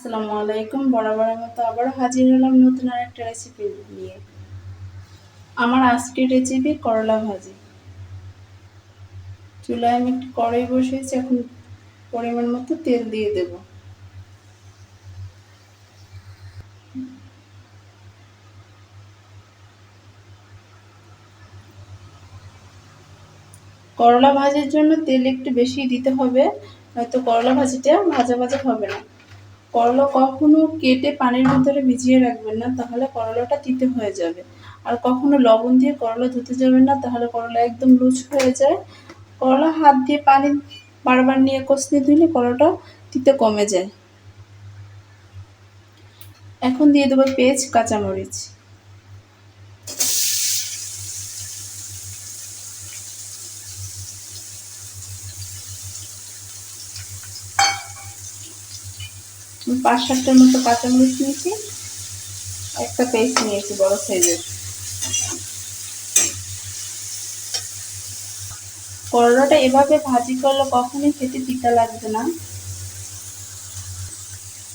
আসসালামু আলাইকুম। বরাবরের মতো আবার হাজির হলাম নতুন আর একটা রেসিপি নিয়ে। আমার আজকের রেসিপি করলা ভাজি। চুলায় আমি একটু কড়াই বসিয়েছি, এখন পরিমাণ মতো তেল দিয়ে দেব। করলা ভাজির জন্য তেল একটু বেশি দিতে হবে হয়তো করলা ভাজিটা ভাজা ভাজা হবে না। করলা কখনো কেটে পানির ভিতরে ভিজিয়ে রাখবেন না, তাহলে করলাটা তিতে হয়ে যাবে। আর কখনো লবণ দিয়ে করলা ধুতে যাবেন না, তাহলে করলা একদম লুচ হয়ে যায়। করলা হাত দিয়ে পানি বারবার নিয়ে কষতে ধুলে করলাটা তিতে কমে যায়। এখন দিয়ে দেবো পেঁয়াজ, কাঁচামরিচ। পাঁচ সাতটার মতো কাঁচামরিচ নিয়েছি। একটা পেস্ট নিয়েছি বড় সাইজের। করলাটা এভাবে ভাজি করলে কখনোই খেতে তিতা লাগবে না।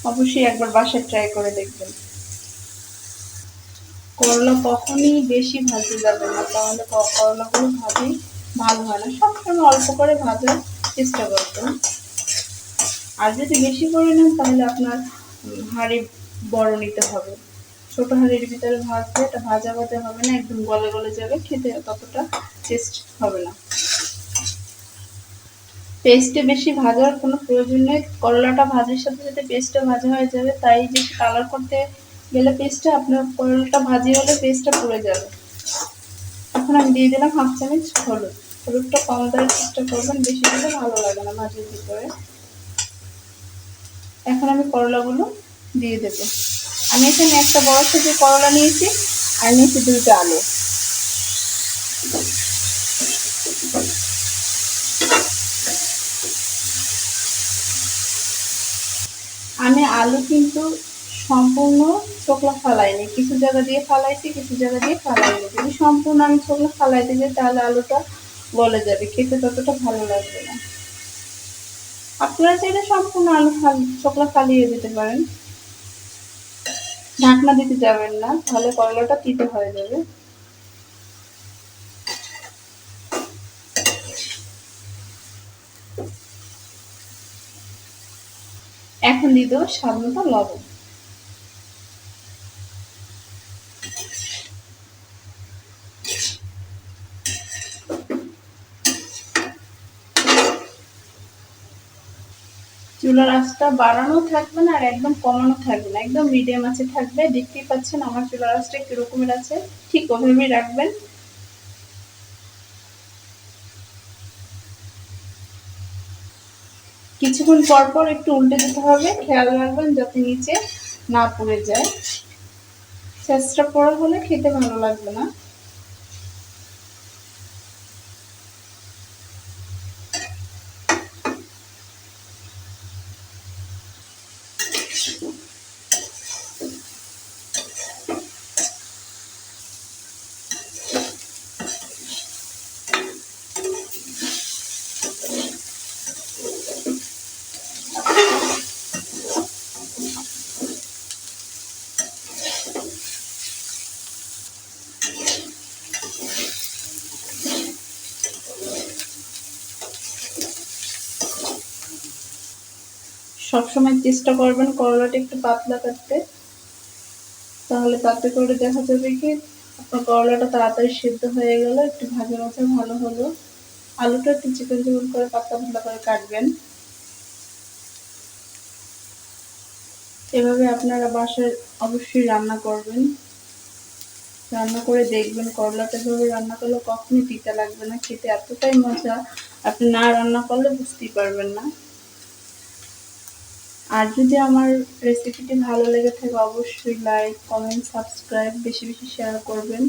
অবশ্যই একবার বাসায় ট্রাই করে দেখবেন। করলা কখনই বেশি ভাজতে যাবে না, তাহলে করলাগুলো ভাজি ভালো হয় না। সবসময় অল্প করে ভাজার চেষ্টা করবেন। আর যদি বেশি করে নেন, তাহলে আপনার হাঁড়ি বড় নিতে হবে। ছোট হাঁড়ির ভিতরে ভাজলে এটা ভাজা ভাজা হবে না, একদম গলে গলে যাবে, খেতে ততটা টেস্ট হবে না। পেস্টে বেশি ভাজার কোনো প্রয়োজন নেই। করলাটা ভাজির সাথে সাথে পেস্টটা ভাজা হয়ে যাবে, তাই বেশি কালার করতে গেলে পেস্টটা আপনার করলাটা ভাজি হলে পেস্টটা পুড়ে যাবে। এখন আমি দিয়ে দিলাম হাফ চামচ হলুদ। হলুদটা কম দেওয়ার চেষ্টা করবেন, বেশি দিলে ভালো লাগে না ভাজির ভিতরে। এখন আমি করলাগুলো দিয়ে দেব। আমি এখানে একটা বড় সাইজের করলা নিয়েছি, আর নিয়েছি দুইটা আলু। আমি আলু কিন্তু সম্পূর্ণ চোখলা ফালাইনি। কিছু জায়গা দিয়ে ফালাইছি, কিছু জায়গা দিয়ে ফালাইনি। যদি সম্পূর্ণ আমি চোখলা ফালাইতে যাই, তাহলে আলুটা গলে যাবে। খেতে ততটা ভালো লাগবে না। আপনারা চাইলে সম্পূর্ণ আলু ছোকলা ফালিয়ে দিতে পারেন। ঢাকনা দিতে যাবেন না, তাহলে করলাটা তিতে হয়ে যাবে। এখন দিয়ে দেবো স্বাদ মতো লবণ। চুলার আঁচটা বাড়ানো থাকবে না আর একদম কমানো থাকবে না। একদম মিডিয়াম আছে থাকবে। দেখতেই পাচ্ছেন আমার চুলার আঁচটা কীরকমের আছে। ঠিক ওভাবেই রাখবেন। কিছুক্ষণ পর পর একটু উল্টে দিতে হবে। খেয়াল রাখবেন যাতে নিচে না পড়ে যায়। চেষ্টা পড়া হলে খেতে ভালো লাগবে না। সবসময় চেষ্টা করবেন করলাটা একটু পাতলা কাটতে। তাহলে তাতে করে দেখা যাবে কি, আপনার করলাটা তাড়াতাড়ি সিদ্ধ হয়ে গেল, একটু ভাজা ভাজা ভালো হলো। আলুটা একটু চিকন চিকন করে পাতলা পাতলা করে কাটবেন। এভাবে আপনারা বাসায় অবশ্যই রান্না করবেন। রান্না করে দেখবেন করলাটা এভাবে রান্না করলে কখনই তিতা লাগবে না, খেতে এতটাই মজা। আপনি না রান্না করলে বুঝতেই পারবেন না। আর যদি আমার রেসিপিটি ভালো লেগে থাকে, অবশ্যই লাইক কমেন্ট সাবস্ক্রাইব বেশি বেশি শেয়ার করবেন।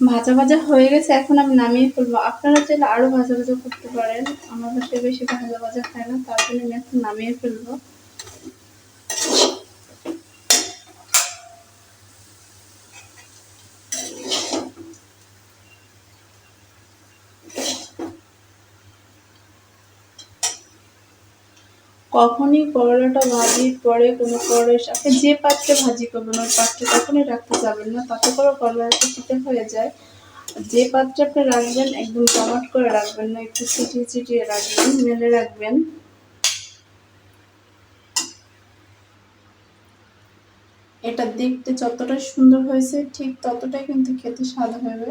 ভাজা ভাজা হয়ে গেছে, এখন আমি নামিয়ে ফেলব। আপনারা চাইলে আরও ভাজা ভাজা করতে পারেন। আমার বাসায় বেশি ভাজা ভাজা খায় না, তার জন্য আমি এখন নামিয়ে ফেলব। কখনই করলাটা ভাজির পরে কোনো পরে আপনি যে পাত্রে ভাজি করবেন, ওই পাত্রে কখনই রাখতে যাবেন না। তাতে করে করলাটা তিতে হয়ে যায়। যে পাত্রে আপনি রাখবেন, একদম জমাট করে রাখবেন না, একটু ছিটিয়ে ছিটিয়ে রাখবেন, মেলে রাখবেন। এটা দেখতে যতটা সুন্দর হয়েছে, ঠিক ততটাই কিন্তু খেতে স্বাদ হবে।